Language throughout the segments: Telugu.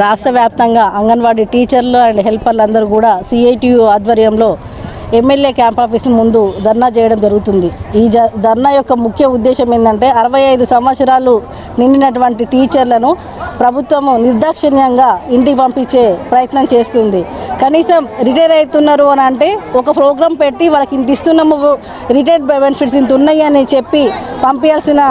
రాష్ట్ర వ్యాప్తంగా అంగన్వాడీ టీచర్లు అండ్ హెల్పర్లు అందరూ కూడా సిఐటియు ఆధ్వర్యంలో ఎమ్మెల్యే క్యాంప్ ఆఫీస్ ముందు ధర్నా చేయడం జరుగుతుంది. ఈ జ ధర్నా యొక్క ముఖ్య ఉద్దేశం ఏంటంటే అరవై ఐదు సంవత్సరాలు నిండినటువంటి టీచర్లను ప్రభుత్వము నిర్దాక్షిణ్యంగా ఇంటికి పంపించే ప్రయత్నం చేస్తుంది. కనీసం రిటైర్ అవుతున్నారు అని అంటే ఒక ప్రోగ్రాం పెట్టి వాళ్ళకి ఇంత ఇస్తున్నాము రిటైర్డ్ బెనిఫిట్స్ ఇంత ఉన్నాయి అని చెప్పి పంపించాల్సిన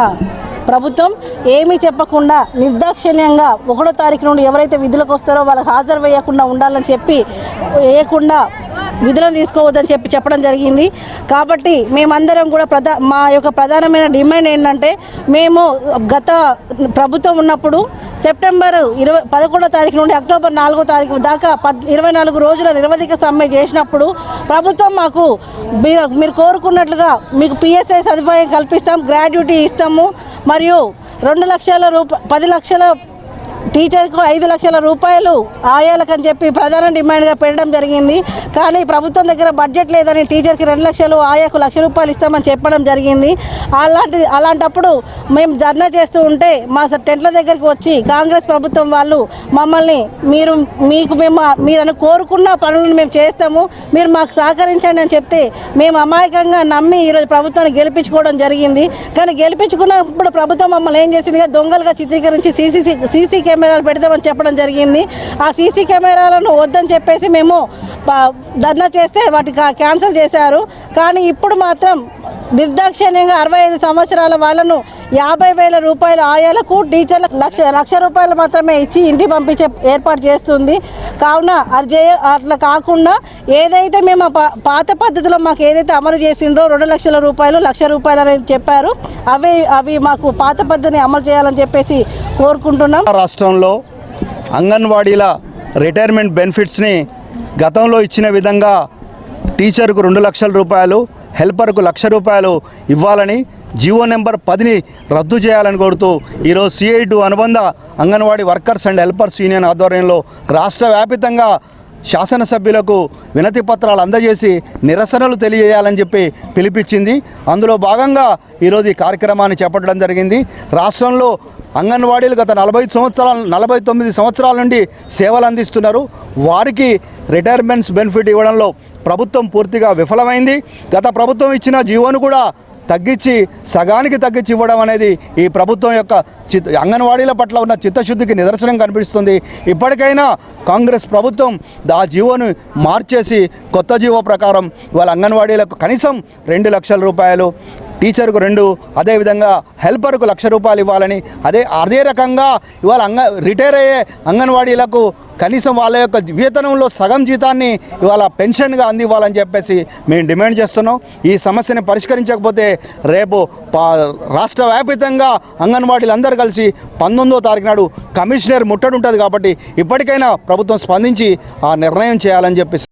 ప్రభుత్వం ఏమీ చెప్పకుండా నిర్దాక్షిణ్యంగా ఒకటో తారీఖు నుండి ఎవరైతే విధులకు వస్తారో వాళ్ళకి హాజరు వేయకుండా ఉండాలని చెప్పి వేయకుండా విధులను తీసుకోవద్దని చెప్పి చెప్పడం జరిగింది. కాబట్టి మేమందరం కూడా ప్రధా మా యొక్క ప్రధానమైన డిమాండ్ ఏంటంటే మేము గత ప్రభుత్వం ఉన్నప్పుడు సెప్టెంబర్ ఇరవై పదకొండో తారీఖు నుండి అక్టోబర్ నాలుగో తారీఖు దాకా పద్ ఇరవై నాలుగు రోజుల నిరవధిక సమ్మె చేసినప్పుడు ప్రభుత్వం మాకు మీరు మీరు కోరుకున్నట్లుగా మీకు పిఎస్ఐ సదుపాయం కల్పిస్తాం గ్రాడ్యుటీ ఇస్తాము మరియు రెండు లక్షల రూప పది లక్షల టీచర్కు ఐదు లక్షల రూపాయలు ఆయాలకని చెప్పి ప్రధాన డిమాండ్గా పెట్టడం జరిగింది. కానీ ప్రభుత్వం దగ్గర బడ్జెట్ లేదని టీచర్కి రెండు లక్షలు ఆయాకు లక్ష రూపాయలు ఇస్తామని చెప్పడం జరిగింది. అలాంటి అలాంటప్పుడు మేము ధర్నా చేస్తూ ఉంటే మా స- టెంట్ల దగ్గరికి వచ్చి కాంగ్రెస్ ప్రభుత్వం వాళ్ళు మమ్మల్ని మీరు మీకు మేము మీరు కోరుకున్న పనులను మేము చేస్తాము మీరు మాకు సహకరించండి అని చెప్తే మేము అమాయకంగా నమ్మి ఈరోజు ప్రభుత్వాన్ని గెలిపించుకోవడం జరిగింది. కానీ గెలిపించుకున్నప్పుడు ప్రభుత్వం మమ్మల్ని ఏం చేసిందిగా దొంగలుగా చిత్రీకరించి సీసీ సీసీ కెమెరాలు పెడదామని చెప్పడం జరిగింది. ఆ సీసీ కెమెరాలను వద్దని చెప్పేసి మేము ధర్నా చేస్తే వాటి క్యాన్సిల్ చేశారు. కానీ ఇప్పుడు మాత్రం నిర్దాక్షిణ్యంగా అరవై ఐదు సంవత్సరాల వాళ్ళను యాభై వేల రూపాయల ఆయాలకు టీచర్ల లక్ష లక్ష రూపాయలు మాత్రమే ఇచ్చి ఇంటికి పంపించే ఏర్పాటు చేస్తుంది. కావున అర్జే అట్లా కాకుండా ఏదైతే మేము ఆ పాత పద్ధతిలో మాకు ఏదైతే అమలు చేసిందో రెండు లక్షల రూపాయలు లక్ష రూపాయలు అనేది చెప్పారు. అవి అవి మాకు పాత పద్ధతిని అమలు చేయాలని చెప్పేసి కోరుకుంటున్నాం. రాష్ట్రంలో అంగన్వాడీల రిటైర్మెంట్ బెనిఫిట్స్ని గతంలో ఇచ్చిన విధంగా టీచర్కు రెండు లక్షల రూపాయలు హెల్పర్కు లక్ష రూపాయలు ఇవ్వాలని జీవో నెంబర్ పదిని రద్దు చేయాలని కోరుతూ ఈరోజు సిఐటు అనుబంధ anganwadi workers and helpers union ఆధ్వర్యంలో రాష్ట్ర వ్యాపితంగా శాసనసభ్యులకు వినతి పత్రాలు అందజేసి నిరసనలు తెలియజేయాలని చెప్పి పిలిపించింది. అందులో భాగంగా ఈరోజు ఈ కార్యక్రమాన్ని చేపట్టడం జరిగింది. రాష్ట్రంలో అంగన్వాడీలు గత నలభై సంవత్సరాల నలభై తొమ్మిది సంవత్సరాల నుండి సేవలు అందిస్తున్నారు. వారికి రిటైర్మెంట్స్ బెనిఫిట్ ఇవ్వడంలో ప్రభుత్వం పూర్తిగా విఫలమైంది. గత ప్రభుత్వం ఇచ్చిన జీవోను కూడా తగ్గించి సగానికి తగ్గించి ఇవ్వడం అనేది ఈ ప్రభుత్వం యొక్క చిత్ అంగన్వాడీల పట్ల ఉన్న చిత్తశుద్ధికి నిదర్శనం కనిపిస్తుంది. ఇప్పటికైనా కాంగ్రెస్ ప్రభుత్వం ఆ జీవోను మార్చేసి కొత్త జీవో ప్రకారం వాళ్ళ అంగన్వాడీలకు కనీసం రెండు లక్షల రూపాయలు టీచర్కు రెండు అదేవిధంగా హెల్పర్కు లక్ష రూపాయలు ఇవ్వాలని అదే అదే రకంగా ఇవాళ అంగ రిటైర్ అయ్యే అంగన్వాడీలకు కనీసం వాళ్ళ యొక్క వేతనంలో సగం జీతాన్ని ఇవాళ పెన్షన్గా అందివ్వాలని చెప్పేసి మేము డిమాండ్ చేస్తున్నాం. ఈ సమస్యని పరిష్కరించకపోతే రేపు పా రాష్ట్ర వ్యాపితంగా అంగన్వాడీలు అందరూ కలిసి పంతొమ్మిదో తారీఖు నాడు కమిషనర్ ముట్టడి ఉంటుంది కాబట్టి ఇప్పటికైనా ప్రభుత్వం స్పందించి ఆ నిర్ణయం చేయాలని చెప్పేసి